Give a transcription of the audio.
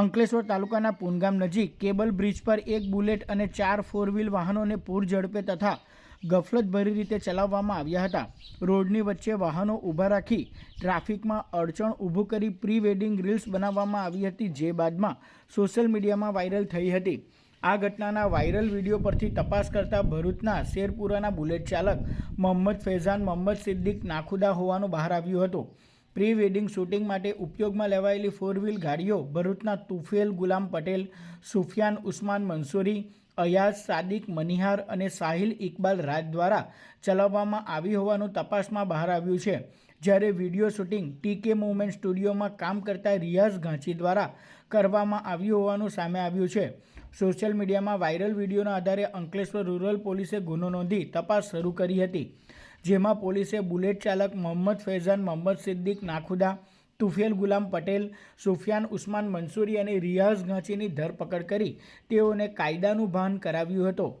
અંકલેશ્વર તાલુકાના પૂનગામ નજીક cable bridge પર એક બુલેટ અને ચાર ફોર વ્હીલ વાહનોને પૂર ઝડપે તથા ગફલતભરી રીતે ચલાવવામાં આવ્યા હતા. રોડની વચ્ચે વાહનો ઊભા રાખી ટ્રાફિકમાં અડચણ ઊભું કરી પ્રી વેડિંગ રીલ્સ બનાવવામાં આવી હતી, જે બાદમાં સોશિયલ મીડિયામાં વાયરલ થઈ હતી. આ ઘટનાના વાયરલ વીડિયો પરથી તપાસ કરતા ભરૂચના શેરપુરાના બુલેટ ચાલક મોહમ્મદ ફૈઝાન મોહમ્મદ સિદ્દીક નાખુદા હોવાનું બહાર આવ્યું હતું. પ્રી વેડિંગ શૂટિંગ માટે ઉપયોગમાં લેવાયેલી ફોર વ્હીલ ગાડીઓ, ભરૂચના તુફેલ ગુલામ પટેલ, સુફિયાન ઉસ્માન મંસૂરી, અયાઝ સાદિક મનિહાર અને સાહિલ ઇકબાલ રાજ દ્વારા ચલાવવામાં આવી હોવાનું તપાસમાં બહાર આવ્યું છે. જ્યારે વીડિયો શૂટિંગ ટીકે મુવમેન્ટ સ્ટુડિયોમાં કામ કરતા રિયાઝ ઘાંચી દ્વારા કરવામાં આવ્યું હોવાનું સામે આવ્યું છે. સોશિયલ મીડિયામાં વાયરલ વિડીયોના આધારે અંકલેશ્વર રૂરલ પોલીસે ગુનો નોંધી તપાસ શરૂ કરી હતી. જેમાં પોલીસે બુલેટ ચાલક મોહમ્મદ ફૈઝાન, મોહમ્મદ સિદ્દીક, નાખુદા, તુફેલ ગુલામ પટેલ, સુફિયાન ઉસ્માન મંસૂરી અને રિયાઝ ઘાંચીની ધરપકડ કરી તેઓને કાયદાનું ભાન કરાવ્યું હતું.